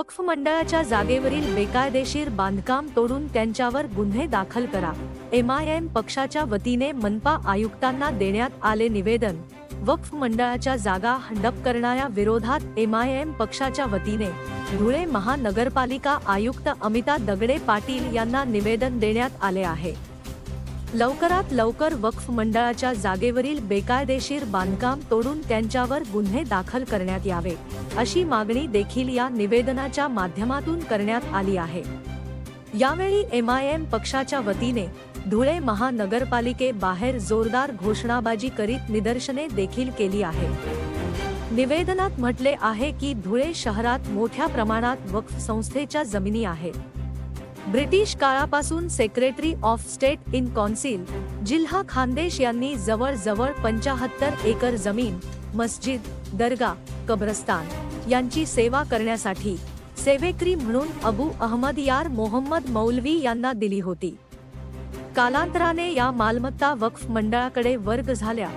वक्फ मंडळाच्या जागेवरील बेकायदेशीर बांधकाम तोडून त्यांच्यावर गुन्हे दाखल करा. एम आय एम पक्षाच्या वतीने मनपा आयुक्तांना देण्यात आले निवेदन. वक्फ मंडळाच्या जागा हडप करणाऱ्या विरोधात एम आय एम पक्षाच्या वतीने धुळे महानगरपालिका आयुक्त अमिता दगडे पाटील यांना निवेदन देण्यात आले आहे. लवकरात लवकर वक्फ मंडळाच्या जागेवरील बेकायदेशीर बांधकाम तोडून त्यांच्यावर गुन्हे दाखल करण्यात यावे अशी मागणी देखील या निवेदनाच्या माध्यमातून करण्यात आली आहे. यावेळी एम आय एम पक्षाच्या वतीने धुळे महानगरपालिकेबाहेर जोरदार घोषणाबाजी करीत निदर्शने देखील केली आहे. निवेदनात म्हटले आहे की धुळे शहरात मोठ्या प्रमाणात वक्फ संस्थेच्या जमिनी आहेत. ब्रिटिश काळापासून secretary of state in council जिल्हा खानदेश यांनी जवळजवळ पंचाहत्तर एकर जमीन मस्जिद दर्गा कब्रस्तान यांची सेवा करण्यासाठी सेवेकरी म्हणून अबू अहमद यार मोहम्मद मौलवी यांना दिली होती. कालांतराने या मालमत्ता वक्फ मंडळाकडे वर्ग झाल्या.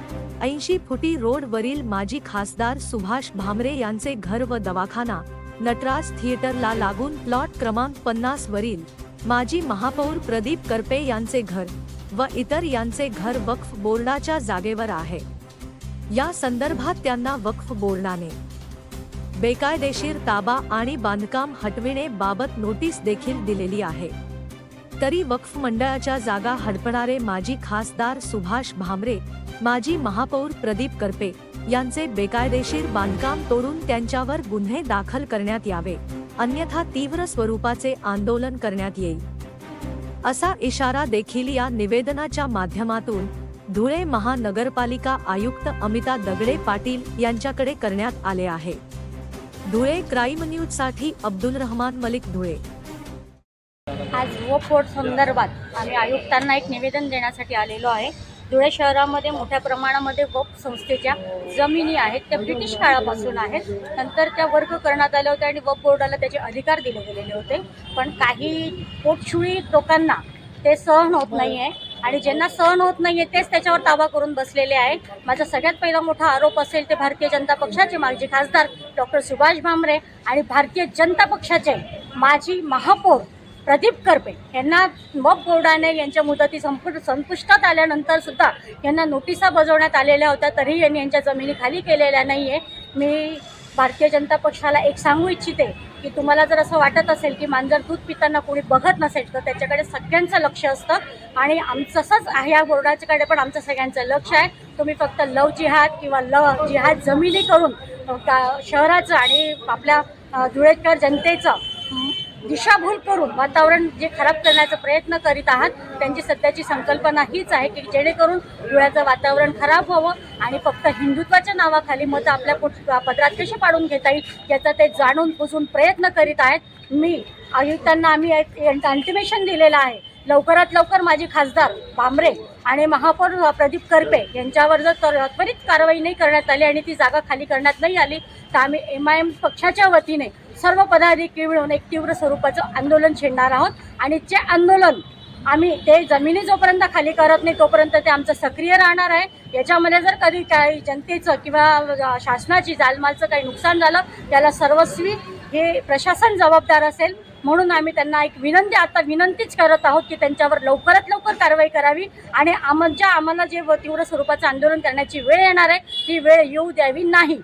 ऐंशी फुटी रोड वरील माजी खासदार सुभाष भामरे यांचे घर व दवाखाना नटराज थिएटरला लागून प्लॉट क्रमांक पन्नास वरील माजी महापौर प्रदीप करपे यांचे घर व इतर यांचे घर वक्फ बोर्डाच्या जागेवर आहे. या संदर्भात त्यांना वक्फ बोर्डाने बेकायदेशीर ताबा आणि बांधकाम हटविणे बाबत नोटीस देखील दिलेली आहे. तरी वक्फ मंडळाच्या जागा हडपणारे माजी खासदार सुभाष भामरे माजी महापौर प्रदीप करपे यांचे बेकायदेशीर बांधकाम तोडून त्यांच्यावर गुन्हे दाखल करण्यात यावे. अन्यथा तीव्र स्वरूपाचे आंदोलन करण्यात येईल. असा इशारा देखील या निवेदनाच्या माध्यमातून धुळे महानगरपालिका आयुक्त अमिता दगडे पाटील यांच्याकडे करण्यात आले आहे. धुळे क्राईम न्यूजसाठी अब्दुल रहमान मलिक धुळे. आज वो फोर्ट संदर्भात आम्ही आयुक्तांना एक निवेदन देण्यासाठी आलेलो आहे. धुळे शहरामध्ये मोठ्या प्रमाणामध्ये वक्फ संस्थेच्या जमिनी आहेत त्या ब्रिटिश काळापासून आहेत. नंतर त्या वर्ग करण्यात आल्या होत्या आणि वक्फ बोर्डाला त्याचे अधिकार दिले गेलेले होते. पण काही पोटशुळी लोकांना ते सहन होत नाही आहे आणि ज्यांना सहन होत नाही आहे तेच त्याच्यावर ताबा करून बसलेले आहे माझा सगळ्यात पहिला मोठा आरोप असेल ते भारतीय जनता पक्षाचे माजी खासदार डॉक्टर सुभाष भामरे आणि भारतीय जनता पक्षाचे माजी महापौर प्रदीप करपे यांना मग बोर्डाने यांच्या मुदती संपु संपुष्टात आल्यानंतर सुद्धा यांना नोटिसा बजावण्यात आलेल्या होत्या तरीही यांनी यांच्या जमिनी खाली केलेल्या नाही आहे मी भारतीय जनता पक्षाला एक सांगू इच्छिते की तुम्हाला जर असं वाटत असेल की मांजर दूध पिताना कोणी बघत नसेल तर त्याच्याकडे सगळ्यांचं लक्ष असतं आणि आमचं तसंच आहे या बोर्डाच्याकडे पण आमचं सगळ्यांचं लक्ष आहे. तुम्ही फक्त लव जिहाद किंवा लव जिहाद जमिनी करून का- शहराचं आणि आपल्या धुळेकर जनतेचं दिशाभूल करून वातावरण जे खराब करण्याचा प्रयत्न करीत आहात त्यांची सध्याची संकल्पना हीच आहे की जेणेकरून धुळ्याचं वातावरण खराब व्हावं आणि फक्त हिंदुत्वाच्या नावाखाली मतं आपल्या पोट पदरात कशी पाडून घेता येईल याचा ते जाणून बुजून प्रयत्न करीत आहेत. मी आयुक्तांना आम्ही अल्टिमेशन दिलेलं आहे. लवकरात लवकर माझी खासदार भांबरे आणि महापौर प्रदीप करपे यांच्यावर जर त्वरित कारवाई नाही करण्यात आली आणि ती जागा खाली करण्यात नाही आली तर आम्ही एम आय एम पक्षाच्या वतीने सर्व पदाधिकारी मिळून एक तीव्र स्वरूपाचं आंदोलन छेडणार आहोत. आणि जे आंदोलन आम्ही ते जमिनी जोपर्यंत खाली करत नाही तोपर्यंत ते आमचं सक्रिय राहणार आहे. याच्यामध्ये जर कधी काही जनतेचं किंवा शासनाची जालमालचं काही नुकसान झालं त्याला सर्वस्वी हे प्रशासन जबाबदार असेल. म्हणून आम्ही त्यांना एक विनंती आता विनंतीच करत आहोत की त्यांच्यावर लवकरात लवकर कारवाई करावी. आणि आमच्या आम्हाला जे व- तीव्र स्वरूपाचं आंदोलन करण्याची वेळ येणार आहे ती वेळ येऊ द्यावी नाही.